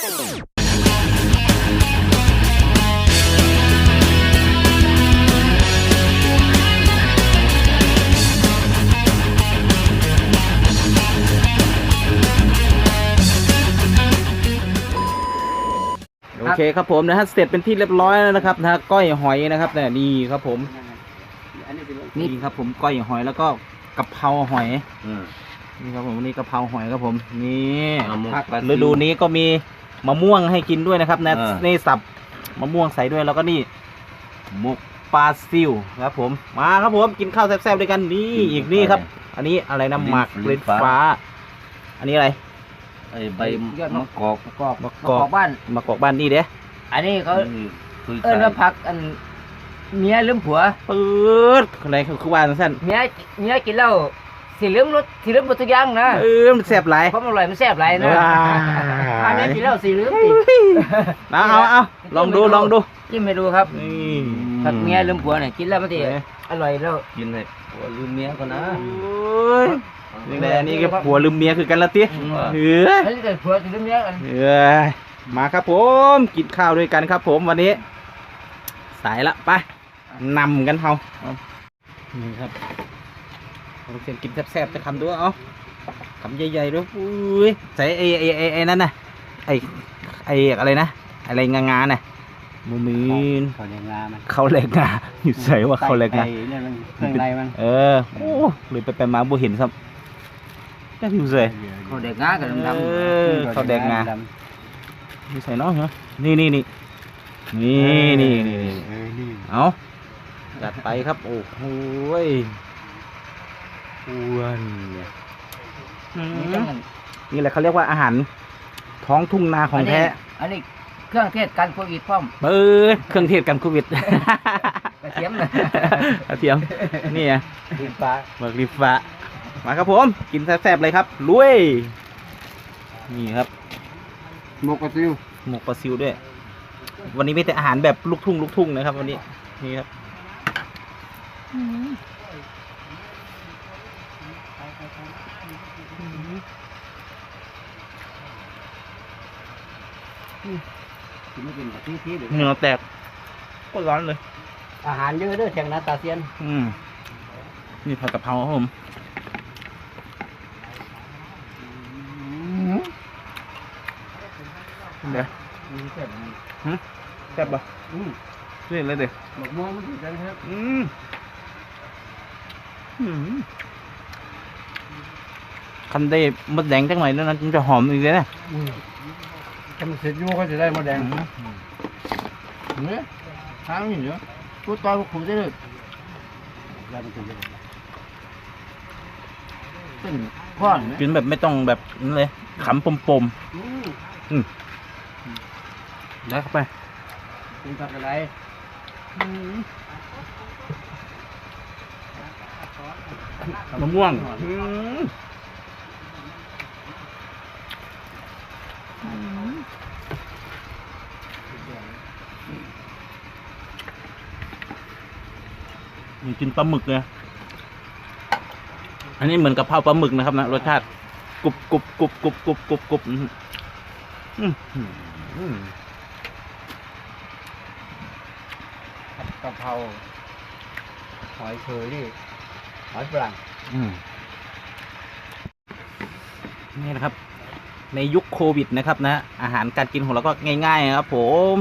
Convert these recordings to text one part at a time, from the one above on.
โอเคครับผมนะฮะเสร็จเป็นที่เรียบร้อยแล้วนะครับนะฮะก้อยหอยนะครับเนี่ยนี่ครับผมอันนี้เป็นนี่ครับผมก้อยหอยแล้วก็กะเพราหอยอืมนี่ครับผมนี่กะเพราหอยครับผมนี่เอาหมกผักปลาซิวฤดูนี้ก็มี มะม่วงให้กินด้วยนะครับนะเออนี่สับมะม่วงใส่ด้วยแล้วก็นี่หมกปลาซิวครับผมมาครับผมกินข้าวแซ่บๆด้วยกันนี่อีกนี่ครับ อันนี้อะไรนะหมักลิ้ลิ้นนฟ้า ฟ้า อันนี้อะไร ไอ้ใบยอดมะมะกอกประกอบมะประกอกกอบบ้านมะกอกบ้านนี่เด้อันนี้เขานี่คุยเอิ้นว่าผักอันเมียลืมผัวปื๊ดอะไรคือคือว่าสั้นเมียเมียกินเหล้า สิลืมรสสิลืมหมดทุกอย่างนะเออมันแซ่บหลายความอร่อยมันแซ่บหลายนะว้าถ้าเมียกินเหล้าสิลืมติเอาเอาเอาลองดูลองดูจิ้มให้ดูครับนี่ผักเมียลืมผัวเนี่ยกินแล้วมันติเอ๊ะอร่อยแล้วกินเลยโอ้ลืมเมียก่อนนะโอ้ยนี่แหละนี่ก็ผัวลืมเมียคือกันละติเออแล้วจะผัวสิลืมเมียกันเออมาครับผมกินข้าวด้วยกันครับ ผมวันนี้สายละไปนำกันเฮาเอานี่ครับ เราเสียนกินแซ่บๆจะคำด้วยเอาคำใหญ่ๆด้วยอุ้ยใส่ไอ้ไอ้ไอ้ไอ้นั่นน่ะไอ้ไอ้อะไรนะอะไรงางาๆน่ะมูมีนเขาเรียกงามันเขาแหลกงาอยู่ใส่ว่าเขาแหลกงาไอ้เนี่ยมันเครื่องในมันเออโอ้เลยไปไปมาบ่เห็นซ้ำแค่อยู่ใส่เขาเด็กงากับดำเออเขาแดงงาอยู่ใส่เนาะเหรอนี่นี่นี่นี่นี่นี่นี่เออนี่เอาจัดไปครับ โอ้โหย อ้วนเนี่ยอืๆนี่มต้องนี่แหละเขาเรียกว่าอาหารท้องทุ่งนาของแท้อันนี้เครื่องเทศกันโควิดพร้อมเออเครื่องเทศกันโควิดกระเทียมนะกระเทียมนี่ไงดินฟ้าเบิกริฟ้ามาครับผม กินแซ่บๆเลยครับลุยนี่ครับ หมกกระซิวหมกปลาซิวด้วย วันนี้มีแต่อาหารแบบลูกทุ่งลูกทุ่งนะครับ วันนี้นี่ครับ เหงื่อแตกก็ร้อนเลย อาหารเยอะเด้อแข่งนาตาเซียน อืมนี่ผัดกะเพราครับผมเดี๋ยวแซ่บปะเล่นเลยเด็กหมกม่วงมันติดกันครับอืมอืมคันได้มดแดงจังหน่อยแล้วนะมันจะหอมอีกเลยนะ ถ้ามันเสร็จอยู่ก็จะได้มะแดงเนี่ยทางนี่เนาะพูดตอนขู่ได้เลยแล้วมันจะได้เป็นก้อนไหมกินแบบไม่ต้องแบบนั้นเลยขำปมปมๆอืมได้เข้าไปเป็นผักอะไรมะม่วงนี่ กินปลาหมึกเลยอันนี้เหมือนกับเผาปลาหมึกนะครับนะรสชาติกรุบกรุบกรุบกรุบกรุบกรุบกรุบอื้อหืออื้อหือผัดกะเพราหอยเชอรี่หอยฝรั่งอืมนี่นะครับ ในยุคโควิดนะครับ นะอาหารการกินของเราก็ง่ายๆนะครับผม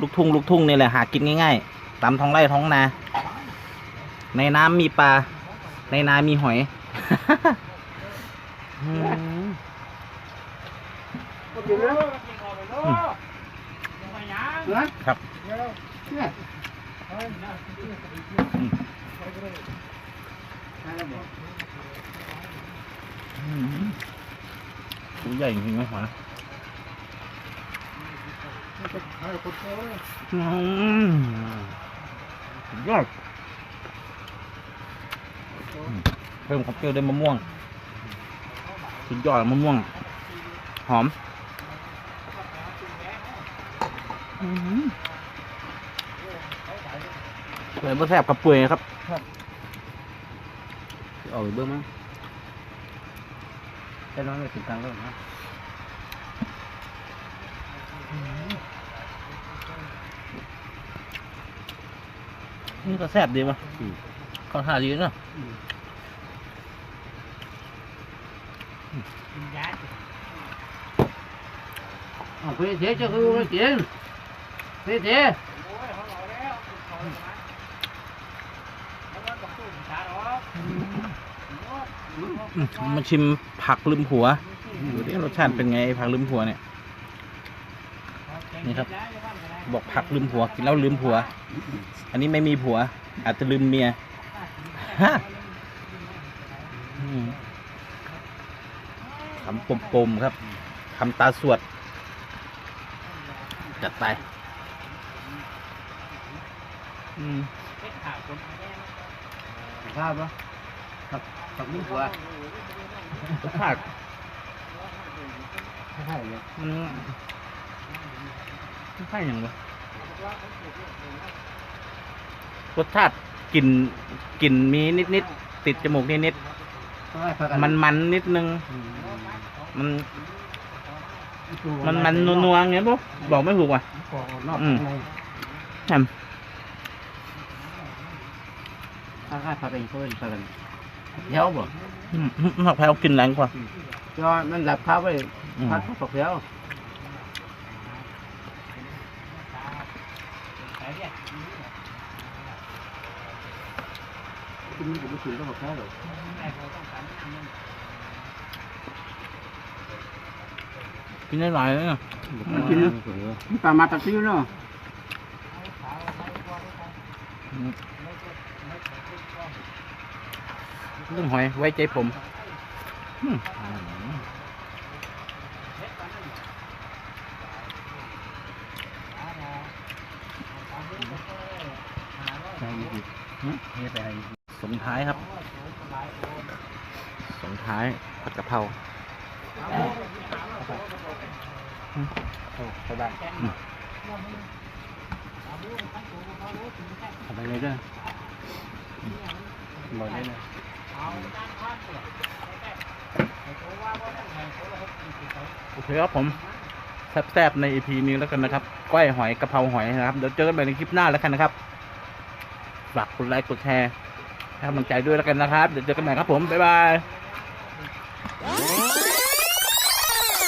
ลูกทุ่งลูกทุ่งนี่แหละหากินง่ายๆตามท้องไร่ท้องนา ในน้ำมีปลา ในนามีหอยอืมครับอืมตัวใหญ่จริงไหมหวะอืมสุดยอด เพิ่มความเปรี้ยวด้วยมะม่วงสุดยอดมะม่วง หอมอืมเปื่อยบ่แซ่บกับเปื่อยครับเอาไปเบิ่งมั้งแต่น้องไม่ถึงทางแล้วนะนี่ก็แซ่บดีวะข้าวท่าดีเนาะ เอาไปเสียจะคือไม่กินไปเสียมาชิมผักลืมหัวดูดิรสชาติเป็นไงผักลืมหัวเนี่ย นี่ครับ บอกผักลืมผัวกินแล้วลืมผัว อันนี้ไม่มีผัว อาจจะลืมเมียฮะ คำปมๆครับคำตาสวด จัดไป อืมภาพปะกับกับลูกหัวรสชาติใช่เลยมันไม่ใช่อย่างวะรสชาติกลิ่นกลิ่นมีนิดนิดๆติดจมูกนิดนิดๆมันมันนิดนึง มันมันมันนัวๆอย่างเงี้ยปุ๊บอกไม่ถูกว่ะนอกอืมในแฮมถ้าข้าพาไปเพื่อนไปกันเที่ยวบ่อืมผักแพรวกินแรงกว่า ย้อนมันหลับข้าวไปอืม พักข้าวตกเที่ยวกินมันก็ไม่ถึงก็บอกแค่หรอก กินได้หลายเลยนะกินปลามาตัดซิ้วเนาะเรื่องหอยไว้ใจผมอืมใช่ดินี่ไปให้สมท้ายครับ สมท้ายผัดกะเพรา ไปบ้านทำไปเลยเด้อบอกได้เลยโอเคครับผมแซ่บๆใน EP นี้แล้วกันนะครับ ก้อยหอยกะเพราหอยนะครับ เดี๋ยวเจอกันใหม่ในคลิปหน้าแล้วกันนะครับ ฝากกดไลค์กดแชร์ให้กำลังใจด้วยแล้วกันนะครับ เดี๋ยวเจอกันใหม่ครับผม บ๊ายบาย